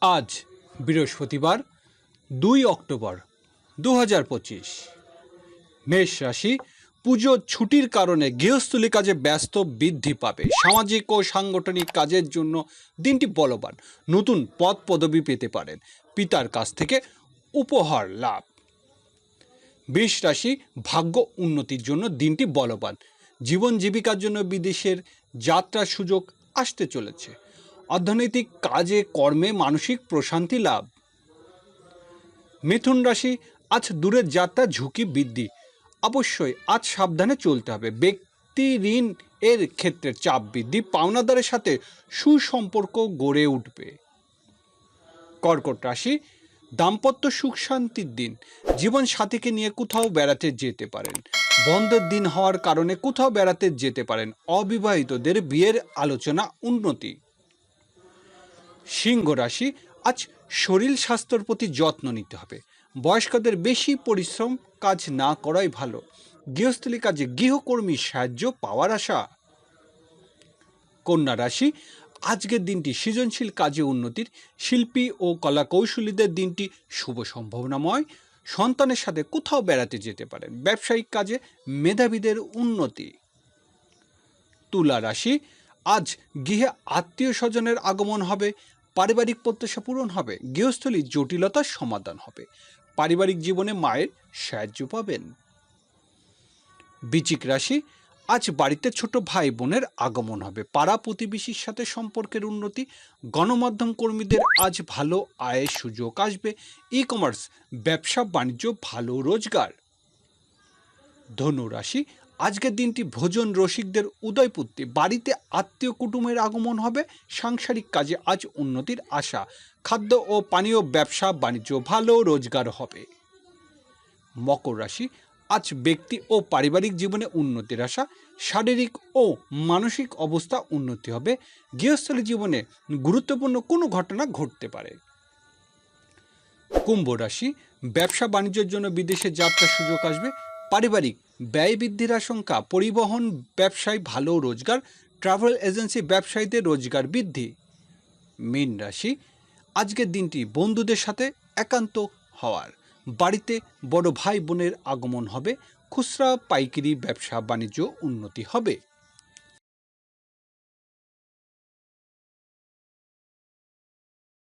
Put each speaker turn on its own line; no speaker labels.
আজ বৃহস্পতিবার, দুই অক্টোবর দু হাজার পঁচিশ। মেষ রাশি, পুজো ছুটির কারণে গৃহস্থলী কাজে ব্যস্ত বৃদ্ধি পাবে। সামাজিক ও সাংগঠনিক কাজের জন্য দিনটি বলবান। নতুন পদ পদবি পেতে পারেন। পিতার কাছ থেকে উপহার লাভ। বৃষ রাশি, ভাগ্য উন্নতির জন্য দিনটি বলবান। জীবন জীবিকার জন্য বিদেশের যাত্রার সুযোগ আসতে চলেছে। অর্থনৈতিক কাজে, কর্মে মানসিক প্রশান্তি লাভ। মিথুন রাশি, আজ দূরের যাত্রা, ঝুঁকি বৃদ্ধি। অবশ্যই আজ সাবধানে চলতে হবে। ব্যক্তি ঋণ এর ক্ষেত্রে চাপ বৃদ্ধি, পাওনাদারের সাথে সুসম্পর্ক গড়ে উঠবে। কর্কট রাশি, দাম্পত্য সুখ শান্তির দিন। জীবন সাথীকে নিয়ে কোথাও বেড়াতে যেতে পারেন। বন্ধের দিন হওয়ার কারণে কোথাও বেড়াতে যেতে পারেন। অবিবাহিতদের বিয়ের আলোচনা উন্নতি। সিংহ রাশি, আজ শরীর স্বাস্থ্যের প্রতি যত্ন নিতে হবে। বয়স্কদের বেশি পরিশ্রম কাজ না করাই ভালো। গৃহস্থলী কাজে গৃহকর্মী সাহায্য পাওয়ার আশা। কন্যা রাশি, আজকের দিনটি সৃজনশীল কাজে উন্নতির, শিল্পী ও কলাকৌশলীদের দিনটি শুভ সম্ভাবনাময়। সন্তানের সাথে কোথাও বেড়াতে যেতে পারেন। ব্যবসায়িক কাজে মেধাবীদের উন্নতি। তুলা রাশি, আজ গৃহে আত্মীয় স্বজনের আগমন হবে। পারিবারিক প্রত্যাশা পূরণ হবে গৃহস্থলীর জটিলতার সমাধান হবে। পারিবারিক জীবনে মায়ের সাহায্য পাবেন। বিচিক রাশি, আজ বাড়িতে ছোট ভাই বোনের আগমন হবে। পাড়া প্রতিবেশীর সাথে সম্পর্কের উন্নতি, গণমাধ্যম কর্মীদের আজ ভালো আয়ের সুযোগ আসবে। ই কমার্স ব্যবসা, বাণিজ্য, ভালো রোজগার। ধনু রাশি আজকের দিনটি ভোজন রসিকদের উদয়পুত্তি বাড়িতে আত্মীয় কুটুমের আগমন হবে, সাংসারিক কাজে আজ উন্নতির আশা। খাদ্য ও পানীয় ব্যবসা বাণিজ্য ভালো, রোজগার হবে। মকর রাশি, আজ ব্যক্তি ও পারিবারিক জীবনে উন্নতির আশা, শারীরিক ও মানসিক অবস্থা উন্নতি হবে। গৃহস্থলী জীবনে গুরুত্বপূর্ণ কোনো ঘটনা ঘটতে পারে। কুম্ভ রাশি, ব্যবসা বাণিজ্যের জন্য বিদেশে যাত্রার সুযোগ আসবে পারিবারিক ব্যয় বৃদ্ধির আশঙ্কা, পরিবহন ব্যবসায় ভালো রোজগার, ট্রাভেল এজেন্সি ব্যবসায়ীদের রোজগার বৃদ্ধি। মীন রাশি, আজকের দিনটি বন্ধুদের সাথে একান্ত হওয়ার। বাড়িতে বড় ভাই বোনের আগমন হবে, খুচরা পাইকারি ব্যবসা বাণিজ্য উন্নতি হবে।